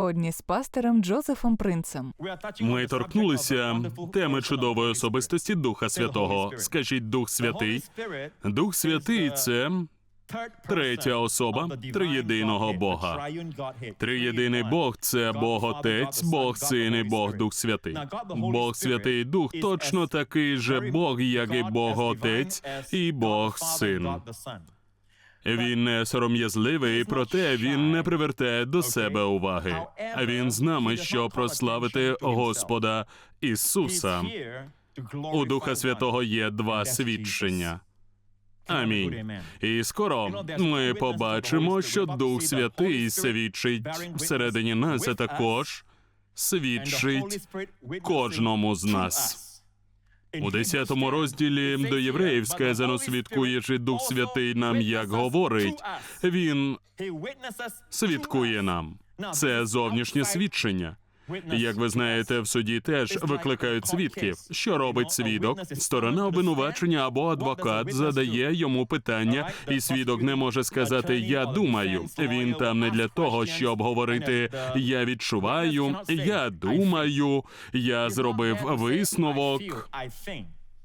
Одні з пастором Джозефом Принцем. Ми торкнулися теми чудової особистості Духа Святого. Скажіть, Дух Святий. Дух Святий це третя особа триєдиного Бога. триєдиний Бог це Бог Отець, Бог Син і Бог Дух Святий. Бог Святий Дух точно такий же Бог, як і Бог Отець і Бог Син. Він не сором'язливий, проте він не привертає до себе уваги. А він з нами, щоб прославити Господа Ісуса. У Духа Святого є два свідчення. Амінь. І скоро ми побачимо, що Дух Святий свідчить всередині нас, а також свідчить кожному з нас. У 10 розділі до євреїв сказано свідкує чи Дух Святий нам як говорить. Він свідкує нам. Це зовнішнє свідчення. Як ви знаєте, в суді теж викликають свідків. Що робить свідок? Сторона обвинувачення або адвокат задає йому питання, і свідок не може сказати Я думаю. Він там не для того, щоб говорити Я відчуваю, я думаю, я зробив висновок.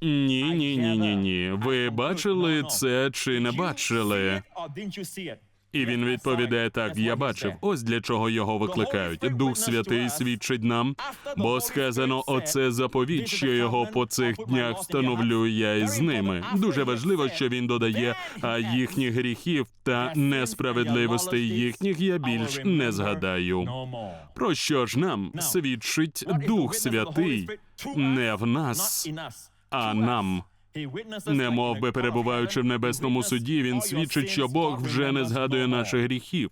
Ні, ні, ні, ні, ні. Ви бачили це чи не бачили? І він відповідає так: я бачив. Ось для чого його викликають. Дух Святий свідчить нам, бо сказано, оце заповідь, що його по цих днях встановлю я із ними. Дуже важливо, що він додає, а їхніх гріхів та несправедливостей їхніх я більш не згадаю. Про що ж нам свідчить Дух Святий не в нас, а нам. Не мов би перебуваючи в небесному суді, він свідчить, що Бог вже не згадує наших гріхів.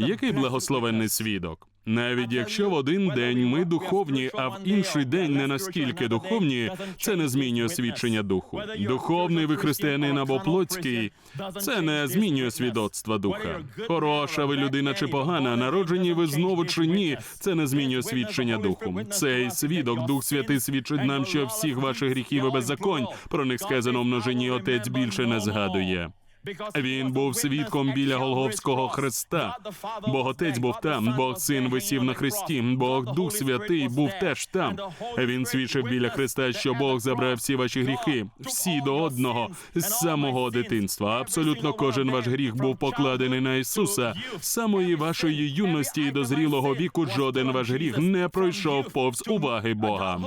Який благословенний свідок? Навіть якщо в один день ми духовні, а в інший день не настільки духовні, це не змінює свідчення духу. Духовний ви християнин або плотський, це не змінює свідоцтва духа. Хороша ви людина чи погана, народжені ви знову чи ні, це не змінює свідчення духу. Цей свідок, Дух Святий свідчить нам, що всіх ваших гріхів і беззаконь про них сказано в множині отець більше не згадує. Він був свідком біля Голговського хреста. Бог Отець був там, Бог Син висів на хресті, Бог Дух Святий був теж там. Він свідчив біля хреста, що Бог забрав всі ваші гріхи, всі до одного з самого дитинства. Абсолютно кожен ваш гріх був покладений на Ісуса. Самої вашої юності і дозрілого віку жоден ваш гріх не пройшов повз уваги Бога.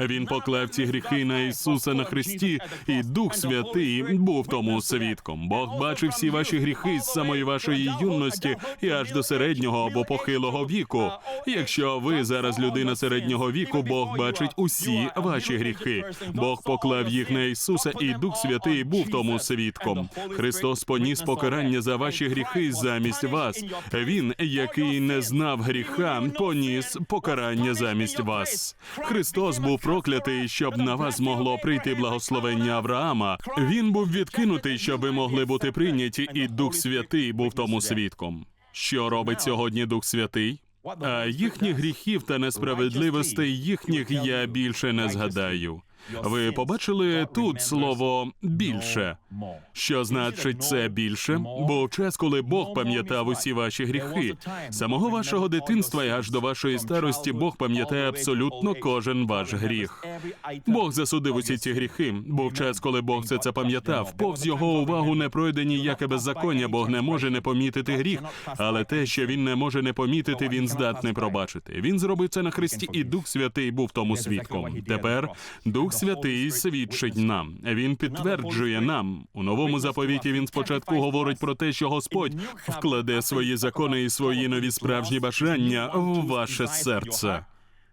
Він поклав ці гріхи на Ісуса на Христі, і Дух Святий був тому свідком. Бог бачив всі ваші гріхи з самої вашої юності і аж до середнього або похилого віку. Якщо ви зараз людина середнього віку, Бог бачить усі ваші гріхи. Бог поклав їх на Ісуса, і Дух Святий був тому свідком. Христос поніс покарання за ваші гріхи замість вас. Він, який не знав гріха, поніс покарання замість вас. Христос був проклятий, щоб на вас могло прийти благословення Авраама. Він був відкинутий, щоб ви могли бути прийняті, і Дух Святий був тому свідком. Що робить сьогодні Дух Святий? А їхніх гріхів та несправедливостей їхніх я більше не згадаю. Ви побачили тут слово більше. Що значить це більше? Був час, коли Бог пам'ятав усі ваші гріхи. Самого вашого дитинства і аж до вашої старості Бог пам'ятає абсолютно кожен ваш гріх. Бог засудив усі ці гріхи. Був час, коли Бог все це пам'ятав. Повз його увагу не пройде ніяке беззаконня. Бог не може не помітити гріх, але те, що він не може не помітити, він здатний пробачити. Він зробив це на хресті, і Дух Святий був тому свідком. Тепер Дух Святий свідчить нам. Він підтверджує нам у новому заповіті. Він спочатку говорить про те, що Господь вкладе свої закони і свої нові справжні бажання в ваше серце.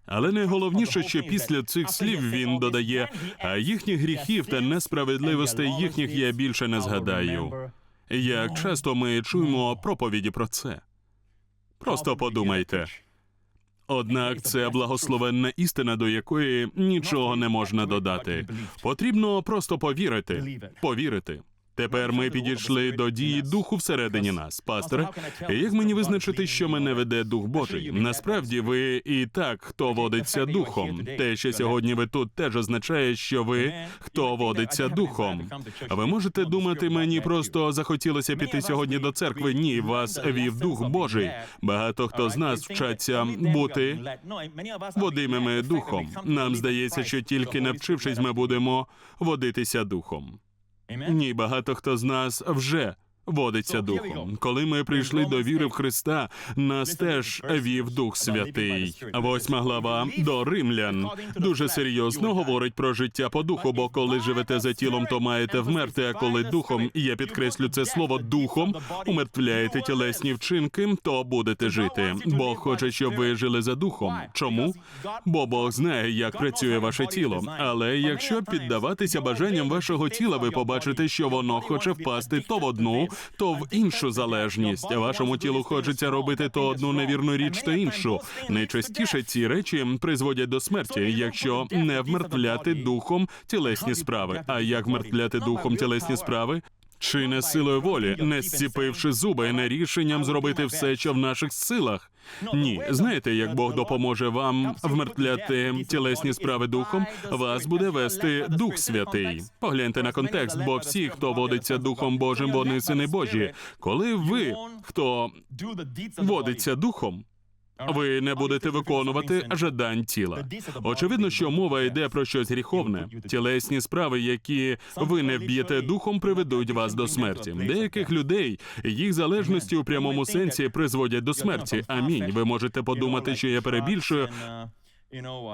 Але найголовніше, що після цих слів він додає, а їхніх гріхів та несправедливостей їхніх я більше не згадаю. Як часто ми чуємо проповіді про це? Просто подумайте. Однак це благословенна істина, до якої нічого не можна додати. Потрібно просто повірити. Повірити. Тепер ми підійшли до дії духу всередині нас. Пасторе, як мені визначити, що мене веде дух Божий? Насправді ви і так, хто водиться духом. Те, що сьогодні ви тут, теж означає, що ви хто водиться духом. Ви можете думати, мені просто захотілося піти сьогодні до церкви. Ні, вас вів дух Божий. Багато хто з нас вчаться бути водимими духом. Нам здається, що тільки навчившись, ми будемо водитися духом. Ні, багато хто з нас вже водиться духом. Коли ми прийшли до віри в Христа, нас теж вів Дух Святий. Восьма глава до римлян дуже серйозно говорить про життя по духу. Бо коли живете за тілом, то маєте вмерти. А коли духом, і я підкреслю це слово духом, умертвляєте тілесні вчинки, то будете жити. Бог хоче, щоб ви жили за духом. Чому? Бо Бог знає, як працює ваше тіло. Але якщо піддаватися бажанням вашого тіла, ви побачите, що воно хоче впасти то в одну, то в іншу залежність. Вашому тілу хочеться робити то одну невірну річ, то іншу. Найчастіше ці речі призводять до смерті, якщо не вмертвляти духом тілесні справи. А як вмертвляти духом тілесні справи? Чи не силою волі, не зціпивши зуби, не рішенням зробити все, що в наших силах? Ні, знаєте, як Бог допоможе вам вмертвляти тілесні справи духом, вас буде вести Дух Святий. Погляньте на контекст, бо всі, хто водиться Духом Божим, вони сини Божі. Коли ви, хто водиться духом, ви не будете виконувати жадань тіла. Очевидно, що мова йде про щось гріховне. Тілесні справи, які ви не вб'єте духом, приведуть вас до смерті. Деяких людей їх залежності у прямому сенсі призводять до смерті. Амінь. Ви можете подумати, що я перебільшую.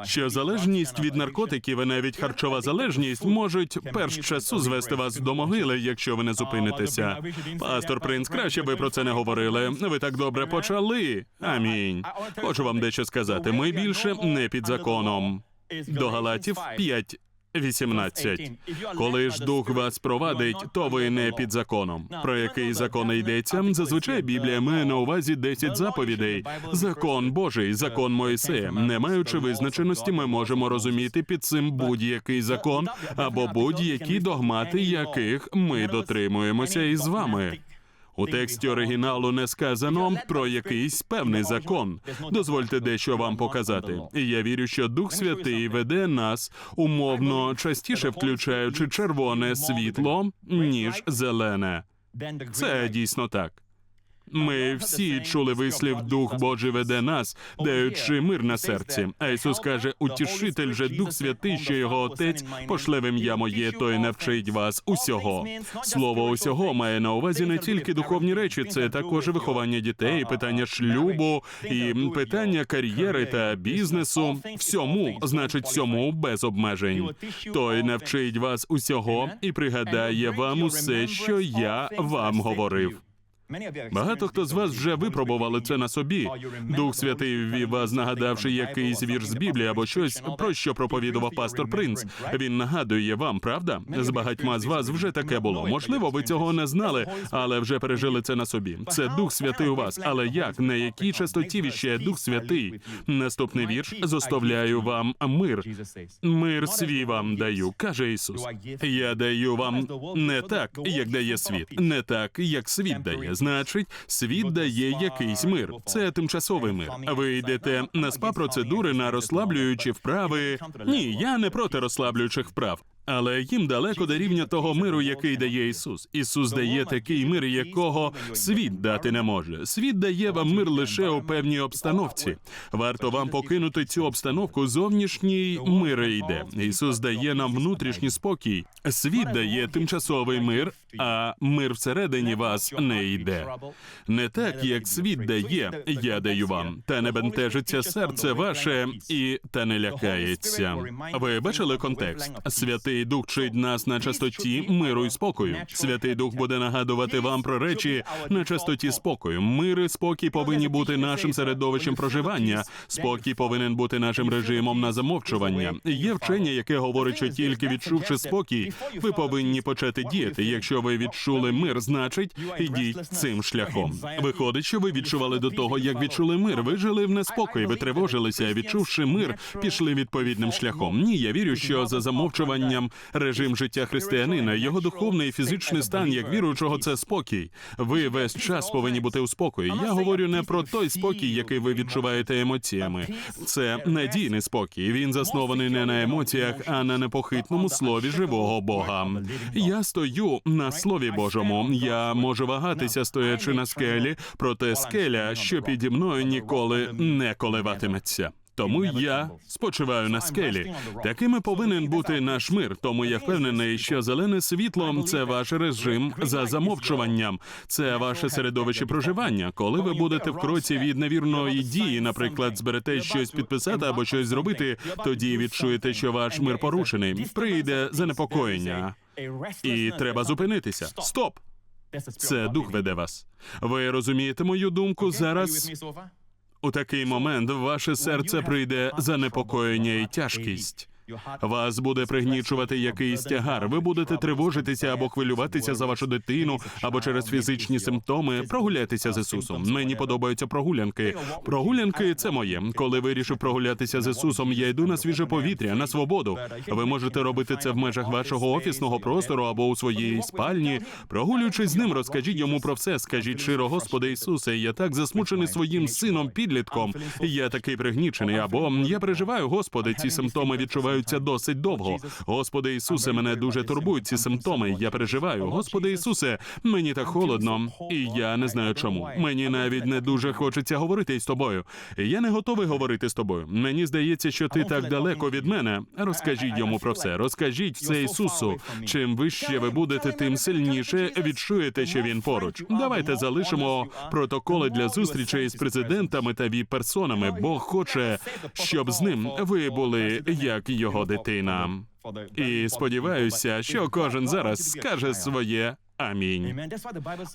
Що залежність від наркотиків і навіть харчова залежність можуть перш часу звести вас до могили, якщо ви не зупинитеся. Пастор Принц, краще ви про це не говорили. Ви так добре почали. Амінь. Хочу вам дещо сказати. Ми більше не під законом. До Галатів 5, 18. Коли ж дух вас провадить, то ви не під законом. Про який закон йдеться? Зазвичай Біблія має на увазі 10 заповідей. Закон Божий, закон Моїсея. Не маючи визначеності, ми можемо розуміти під цим будь-який закон або будь-які догмати, яких ми дотримуємося із вами. У тексті оригіналу не сказано про якийсь певний закон. Дозвольте дещо вам показати. І я вірю, що Дух Святий веде нас умовно частіше включаючи червоне світло ніж зелене. Це дійсно так. Ми всі чули вислів Дух Божий веде нас, даючи мир на серці. А Ісус каже: Утішитель же Дух Святий, що його Отець пошле в ім'я моє, той навчить вас усього. Слово усього має на увазі не тільки духовні речі, це також виховання дітей, питання шлюбу і питання кар'єри та бізнесу. Всьому значить всьому без обмежень. Той навчить вас усього і пригадає вам усе, що я вам говорив. Багато хто з вас вже випробували це на собі. Дух Святий ввів вас, нагадавши якийсь вірш з Біблії або щось, про що проповідував пастор Принц. Він нагадує вам, правда? З багатьма з вас вже таке було. Можливо, ви цього не знали, але вже пережили це на собі. Це Дух Святий у вас. Але як на якій частоті віщає Дух Святий? Наступний вірш зоставляю вам мир. Мир свій вам даю, каже Ісус. Я даю вам не так, як дає світ, не так, як світ дає. Значить, світ дає якийсь мир. Це тимчасовий мир. Ви йдете на спа процедури на розслаблюючі вправи. Ні, я не проти розслаблюючих вправ. Але їм далеко до рівня того миру, який дає Ісус. Ісус дає такий мир, якого світ дати не може. Світ дає вам мир лише у певній обстановці. Варто вам покинути цю обстановку. Зовнішній мир йде. Ісус дає нам внутрішній спокій. Світ дає тимчасовий мир, а мир всередині вас не йде. Не так, як світ дає, я даю вам, та не бентежиться серце ваше і та не лякається. Ви бачили контекст? Святий Дух вчить нас на частоті миру і спокою. Святий Дух буде нагадувати вам про речі на частоті спокою. Мир і спокій повинні бути нашим середовищем проживання. Спокій повинен бути нашим режимом на замовчування. Є вчення, яке говорить, що тільки відчувши спокій, ви повинні почати діяти. Якщо ви відчули мир, значить, ідіть цим шляхом. Виходить, що ви відчували до того, як відчули мир. Ви жили в неспокої, ви тривожилися, відчувши мир, пішли відповідним шляхом. Ні, я вірю, що за замовчуванням режим життя християнина, його духовний і фізичний стан як віруючого це спокій. Ви весь час повинні бути у спокої. Я говорю не про той спокій, який ви відчуваєте емоціями. Це надійний спокій. Він заснований не на емоціях, а на непохитному слові живого Бога. Я стою на слові Божому. Я можу вагатися, стоячи на скелі, проте скеля, що піді мною ніколи не коливатиметься. Тому я спочиваю на скелі. Такими повинен бути наш мир. Тому я впевнений, що зелене світло це ваш режим за замовчуванням, це ваше середовище проживання. Коли ви будете в кроці від невірної дії, наприклад, зберете щось підписати або щось зробити, тоді відчуєте, що ваш мир порушений. Прийде занепокоєння, і треба зупинитися. Стоп! Це дух веде вас. Ви розумієте мою думку зараз? У такий момент ваше серце прийде занепокоєння і тяжкість. Вас буде пригнічувати якийсь тягар. Ви будете тривожитися або хвилюватися за вашу дитину, або через фізичні симптоми. Прогуляйтеся з Ісусом. Мені подобаються прогулянки. Прогулянки це моє. Коли вирішив прогулятися з Ісусом, я йду на свіже повітря, на свободу. Ви можете робити це в межах вашого офісного простору або у своїй спальні. Прогулюючись з ним, розкажіть йому про все. Скажіть широ, Господи Ісусе, я так засмучений своїм сином підлітком. Я такий пригнічений. Або я переживаю, Господи, ці симптоми відчуваються досить довго. Господи Ісусе, мене дуже турбують ці симптоми. Я переживаю. Господи Ісусе, мені так холодно, і я не знаю чому. Мені навіть не дуже хочеться говорити з тобою. Я не готовий говорити з тобою. Мені здається, що ти так далеко від мене. Розкажіть йому про все. Розкажіть все Ісусу. Чим вище ви будете, тим сильніше відчуєте, що він поруч. Давайте залишимо протоколи для зустрічей з президентами та віп-персонами. Бог хоче, щоб з ним ви були як його дитина. І сподіваюся, що кожен зараз скаже своє. Амінь.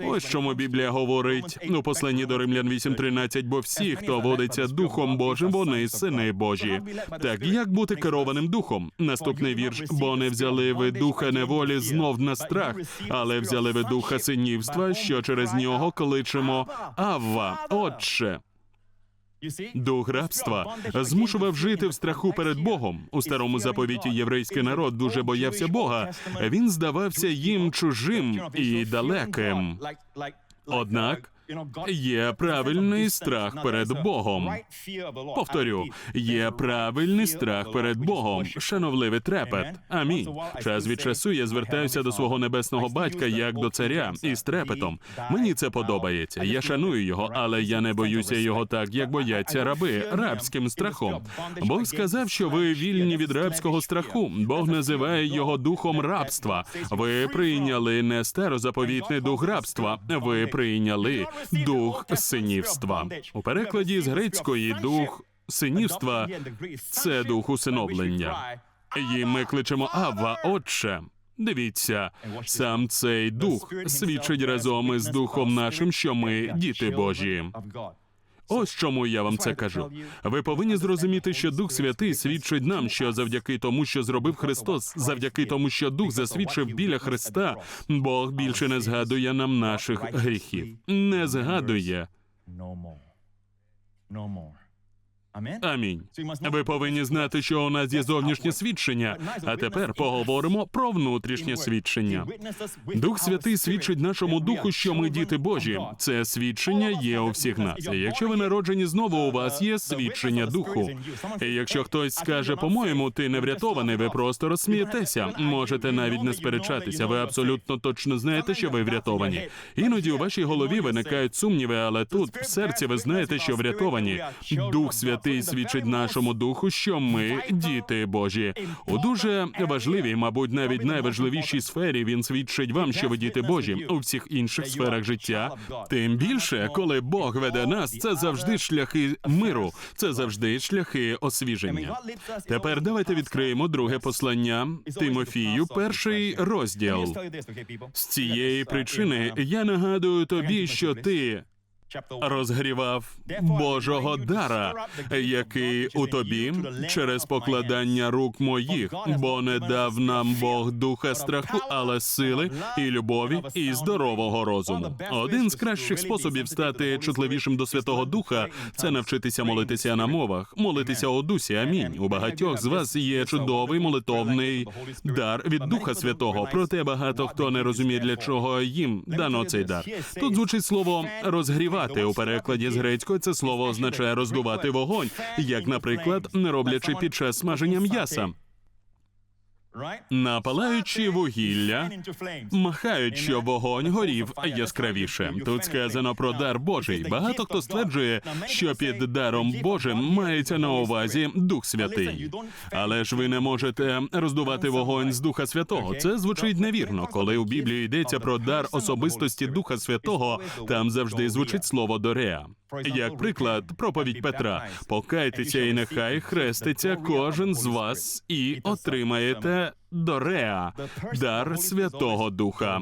Ось чому Біблія говорить у посланні до Римлян 8.13, бо всі, хто водиться Духом Божим, вони сини Божі. Так як бути керованим духом? Наступний вірш: бо не взяли ви духа неволі знов на страх, але взяли ви духа синівства, що через нього кличемо Авва, Отче. Дух рабства змушував жити в страху перед Богом. У старому заповіті єврейський народ дуже боявся Бога. Він здавався їм чужим і далеким. Однак є правильний страх перед Богом. Повторю, є правильний страх перед Богом, шановливий трепет. Амінь. Час від часу я звертаюся до свого небесного батька як до царя із трепетом. Мені це подобається. Я шаную його, але я не боюся його так, як бояться раби рабським страхом. Бог сказав, що ви вільні від рабського страху. Бог називає його духом рабства. Ви прийняли не старозаповітний дух рабства. Ви прийняли дух синівства. У перекладі з грецької дух синівства це дух усиновлення. І ми кличемо Авва, Отче. Дивіться, сам цей дух свідчить разом із духом нашим, що ми діти Божі. Ось чому я вам це кажу. Ви повинні зрозуміти, що Дух Святий свідчить нам, що завдяки тому, що зробив Христос, завдяки тому, що Дух засвідчив біля Христа, Бог більше не згадує нам наших гріхів. Не згадує. Амінь. Ви повинні знати, що у нас є зовнішнє свідчення. А тепер поговоримо про внутрішнє свідчення. Дух Святий свідчить нашому духу, що ми діти Божі. Це свідчення є у всіх нас. І Якщо ви народжені знову, у вас є свідчення духу. І Якщо хтось скаже, по-моєму, ти не врятований, ви просто розсмієтеся. Можете навіть не сперечатися. Ви абсолютно точно знаєте, що ви врятовані. Іноді у вашій голові виникають сумніви, але тут в серці ви знаєте, що врятовані. Дух Святий свідчить нашому духу, що ми діти Божі. У дуже важливій, мабуть, навіть найважливішій сфері він свідчить вам, що ви діти Божі. У всіх інших сферах життя. Тим більше, коли Бог веде нас, це завжди шляхи миру, це завжди шляхи освіження. Тепер давайте відкриємо друге послання Тимофію, перший розділ. З цієї причини я нагадую тобі, що ти розгрівав Божого дара, який у тобі через покладання рук моїх, бо не дав нам Бог духа страху, але сили і любові і здорового розуму. Один з кращих способів стати чутливішим до Святого Духа це навчитися молитися на мовах, молитися у дусі. Амінь. У багатьох з вас є чудовий молитовний дар від Духа Святого. Проте багато хто не розуміє, для чого їм дано цей дар. Тут звучить слово розгрівати у перекладі з грецької. Це слово означає роздувати вогонь, як, наприклад, не роблячи під час смаження м'яса. Напалаючи вугілля, махають, що вогонь горів яскравіше. Тут сказано про дар Божий. Багато хто стверджує, що під даром Божим мається на увазі Дух Святий. Але ж ви не можете роздувати вогонь з Духа Святого. Це звучить невірно. Коли у Біблії йдеться про дар особистості Духа Святого, там завжди звучить слово дореа. Як приклад, проповідь Петра: покайтеся і нехай хреститься кожен з вас і отримаєте дореа, дар Святого Духа.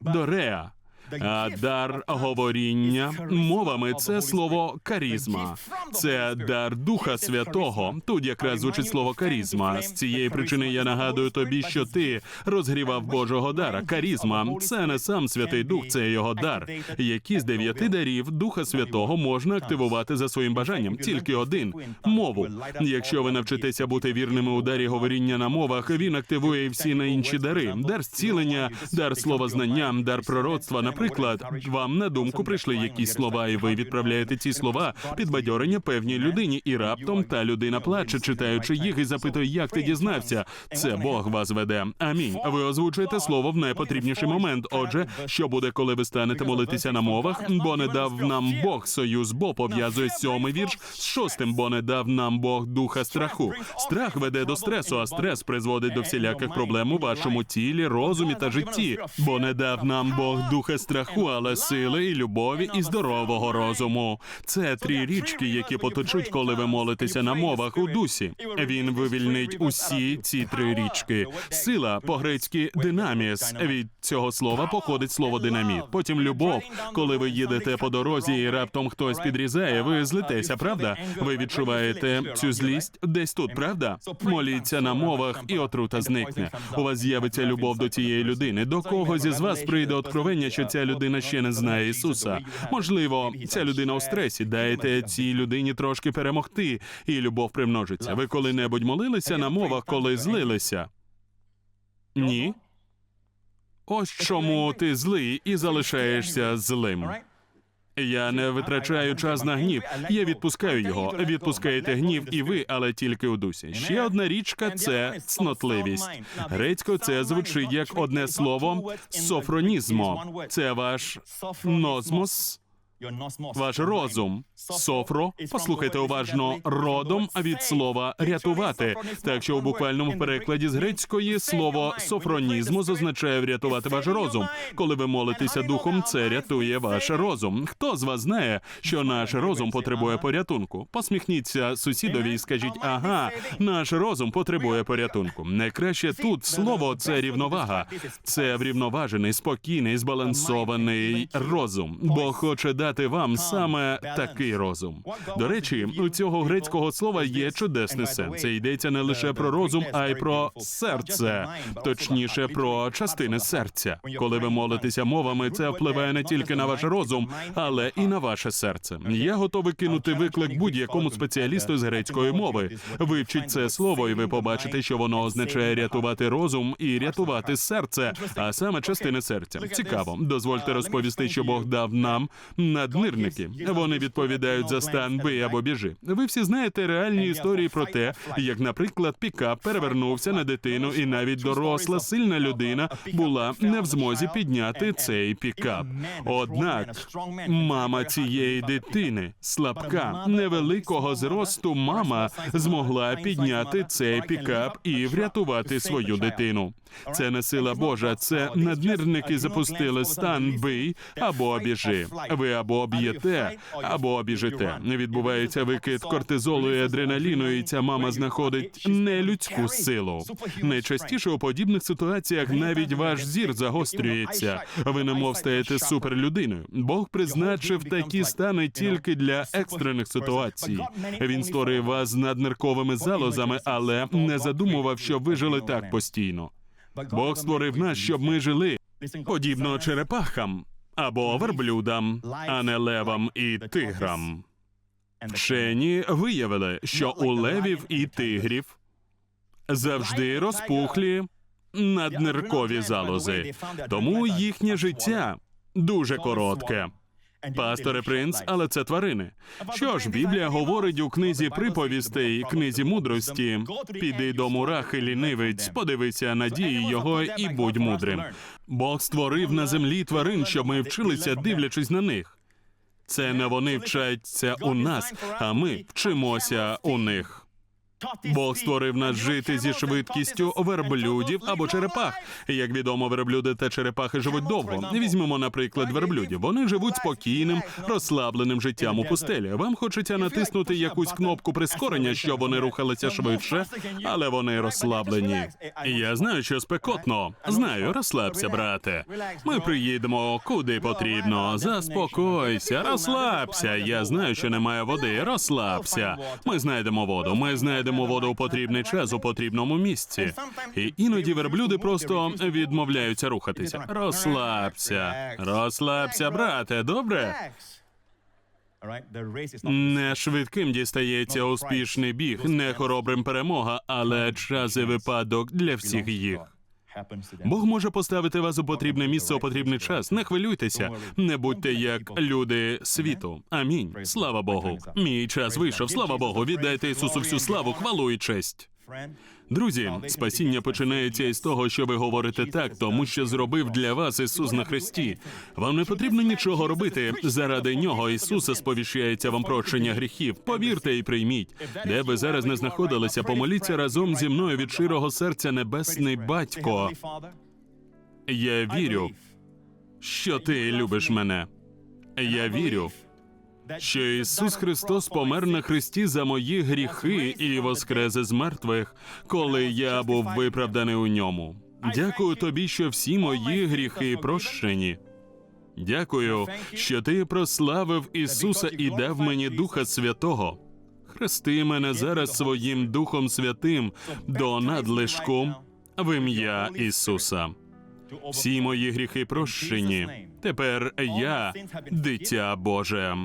Дореа. А дар говоріння мовами це слово карізма. Це дар Духа Святого. Тут якраз звучить слово карізма. З цієї причини я нагадую тобі, що ти розгрівав Божого дара. Карізма це не сам Святий Дух, це його дар. Які з дев'яти дарів Духа Святого можна активувати за своїм бажанням? Тільки один мову. Якщо ви навчитеся бути вірними у дарі говоріння на мовах, він активує всі на інші дари: дар зцілення, дар слова знання, дар пророцтва. Наприклад, вам на думку прийшли якісь слова, і ви відправляєте ці слова підбадьорення певній людині, і раптом та людина плаче, читаючи їх, і запитує, як ти дізнався. Це Бог вас веде. Амінь. Ви озвучуєте слово в найпотрібніший момент. Отже, що буде, коли ви станете молитися на мовах? Бо не дав нам Бог союз, бо пов'язує сьомий вірш з шостим, бо не дав нам Бог духа страху. Страх веде до стресу, а стрес призводить до всіляких проблем у вашому тілі, розумі та житті. Бо не дав нам Бог духа страху, але сили і любові і здорового розуму. Це три річки, які потечуть, коли ви молитеся на мовах у дусі. Він вивільнить усі ці три річки. Сила по-грецьки динаміс. Від цього слова походить слово динаміт. Потім любов. Коли ви їдете по дорозі і раптом хтось підрізає, ви злитеся, правда? Ви відчуваєте цю злість десь тут, правда? Моліться на мовах, і отрута зникне. У вас з'явиться любов до цієї людини. До когось із вас прийде откровення, що ця людина ще не знає Ісуса. Можливо, ця людина у стресі. Дайте цій людині трошки перемогти, і любов примножиться. Ви коли-небудь молилися на мовах, коли злилися? Ні. Ось чому ти злий і залишаєшся злим. Я не витрачаю час на гнів. Я відпускаю його. Відпускаєте гнів і ви, але тільки у дусі. Ще одна річка це цнотливість. Грецько це звучить як одне слово софронізмо. Це ваш нозмос. Ваш розум, софро, послухайте уважно, родом від слова рятувати. Так що у буквальному перекладі з грецької слово софронізму означає врятувати ваш розум. Коли ви молитеся духом, це рятує ваш розум. Хто з вас знає, що наш розум потребує порятунку? Посміхніться сусідові і скажіть, ага, наш розум потребує порятунку. Найкраще тут слово це рівновага. Це врівноважений, спокійний, збалансований розум. Бог хоче дати вам саме такий розум. До речі, у цього грецького слова є чудесний сенс. Це йдеться не лише про розум, а й про серце, точніше про частини серця. Коли ви молитеся мовами, це впливає не тільки на ваш розум, але і на ваше серце. Я готовий кинути виклик будь-якому спеціалісту з грецької мови. Вивчіть це слово, і ви побачите, що воно означає рятувати розум і рятувати серце, а саме частини серця. Цікаво, дозвольте розповісти, що Бог дав нам надмирники. Вони відповідають за стан бий або біжи. Ви всі знаєте реальні історії про те, як, наприклад, пікап перевернувся на дитину, і навіть доросла сильна людина була не в змозі підняти цей пікап. Однак мама цієї дитини, слабка, невеликого зросту, мама змогла підняти цей пікап і врятувати свою дитину. Це не сила Божа, це надмірники запустили стан бий або біжи. Ви або або б'єте, або біжите. Відбувається викид кортизолу і адреналіну, і ця мама знаходить нелюдську силу. Найчастіше у подібних ситуаціях навіть ваш зір загострюється. Ви немов стаєте суперлюдиною. Бог призначив такі стани тільки для екстрених ситуацій. Він створив вас з наднирковими залозами, але не задумував, щоб ви жили так постійно. Бог створив нас, щоб ми жили подібно черепахам або верблюдам, а не левам і тиграм. Вчені виявили, що у левів і тигрів завжди розпухлі надниркові залози, тому їхнє життя дуже коротке. Пастори принц, але це тварини. Що ж, Біблія говорить у книзі приповістей, книзі мудрості: піди до мурахи, лінивець, подивися на дії його і будь мудрим. Бог створив на землі тварин, щоб ми вчилися, дивлячись на них. Це не вони вчаться у нас, а ми вчимося у них. Бог створив нас жити зі швидкістю верблюдів або черепах. Як відомо, верблюди та черепахи живуть довго. Візьмемо, наприклад, верблюдів. Вони живуть спокійним, розслабленим життям у пустелі. Вам хочеться натиснути якусь кнопку прискорення, щоб вони рухалися швидше, але вони розслаблені. Я знаю, що спекотно. Знаю, розслабся, брате. Ми приїдемо куди потрібно. Заспокойся, розслабся. Я знаю, що немає води. Розслабся. Ми знайдемо воду. Ми знайдемо воду у потрібний час у потрібному місці. І іноді верблюди просто відмовляються рухатися. Розслабся, розслабся, брате. Добре. Не швидким дістається успішний біг, не хоробрим перемога, але час і випадок для всіх їх. Бог може поставити вас у потрібне місце у потрібний час. Не хвилюйтеся, не будьте як люди світу. Амінь. Слава Богу. Мій час вийшов. Слава Богу. Віддайте Ісусу всю славу, хвалу і честь. Друзі, спасіння починається із того, що ви говорите так, тому що зробив для вас Ісус на хресті. Вам не потрібно нічого робити. Заради нього Ісуса сповіщається вам прощення гріхів. Повірте і прийміть. Де ви зараз не знаходилися, помоліться разом зі мною від щирого серця Небесний Батько. Я вірю, що ти любиш мене. Я вірю, що Ісус Христос помер на хресті за мої гріхи і воскрес із мертвих, коли я був виправданий у ньому. Дякую тобі, що всі мої гріхи прощені. Дякую, що ти прославив Ісуса і дав мені Духа Святого. Хрести мене зараз своїм Духом Святим до надлишку в ім'я Ісуса. Всі мої гріхи прощені. Тепер я дитя Боже.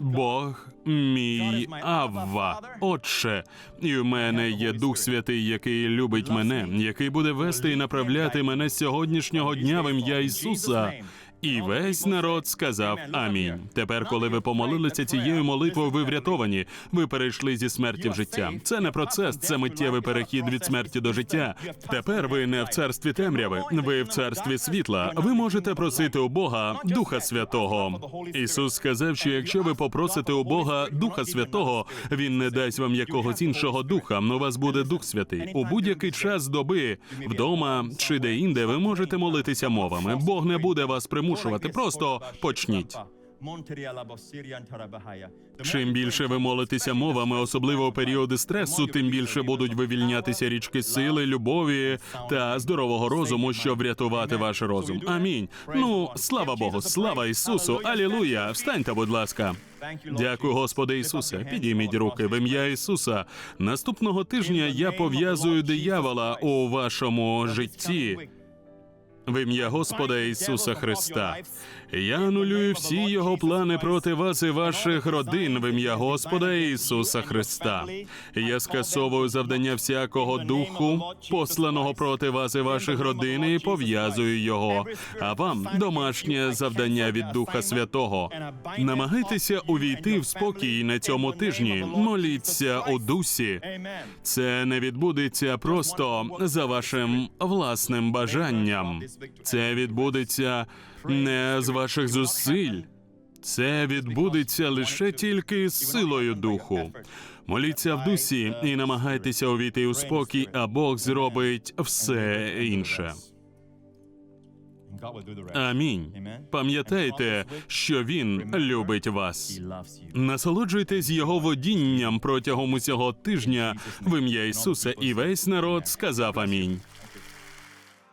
Бог мій Авва, Отче, і в мене є Дух Святий, який любить мене, який буде вести і направляти мене з сьогоднішнього дня в ім'я Ісуса. І весь народ сказав Амінь. Тепер, коли ви помолилися цією молитвою, ви врятовані. Ви перейшли зі смерті в життя. Це не процес, це миттєвий перехід від смерті до життя. Тепер ви не в царстві темряви, ви в царстві світла. Ви можете просити у Бога Духа Святого. Ісус сказав, що якщо ви попросите у Бога Духа Святого, Він не дасть вам якогось іншого духа. но у вас буде Дух Святий. У будь-який час доби, вдома чи де інде, ви можете молитися мовами. Бог не буде вас примушувати. Просто почніть. Чим більше ви молитеся мовами, особливо у періоди стресу, тим більше будуть вивільнятися річки сили, любові та здорового розуму, щоб врятувати ваш розум. Амінь. Ну, слава Богу, слава Ісусу, Алілуя! Встаньте, будь ласка. Дякую, Господи Ісусе. Підійміть руки в ім'я Ісуса. Наступного тижня я пов'язую диявола у вашому житті. В ім'я Господа Ісуса Христа. Я анулюю всі його плани проти вас і ваших родин в ім'я Господа Ісуса Христа. Я скасовую завдання всякого духу, посланого проти вас і ваших родин, і пов'язую його. А вам домашнє завдання від Духа Святого. Намагайтеся увійти в спокій на цьому тижні. Моліться у дусі. Це не відбудеться просто за вашим власним бажанням. Це відбудеться не з ваших зусиль. Це відбудеться лише тільки з силою духу. Моліться в дусі і намагайтеся увійти у спокій, а Бог зробить все інше. Амінь. Пам'ятайте, що він любить вас. Насолоджуйтесь його водінням протягом усього тижня в ім'я Ісуса, і весь народ сказав амінь.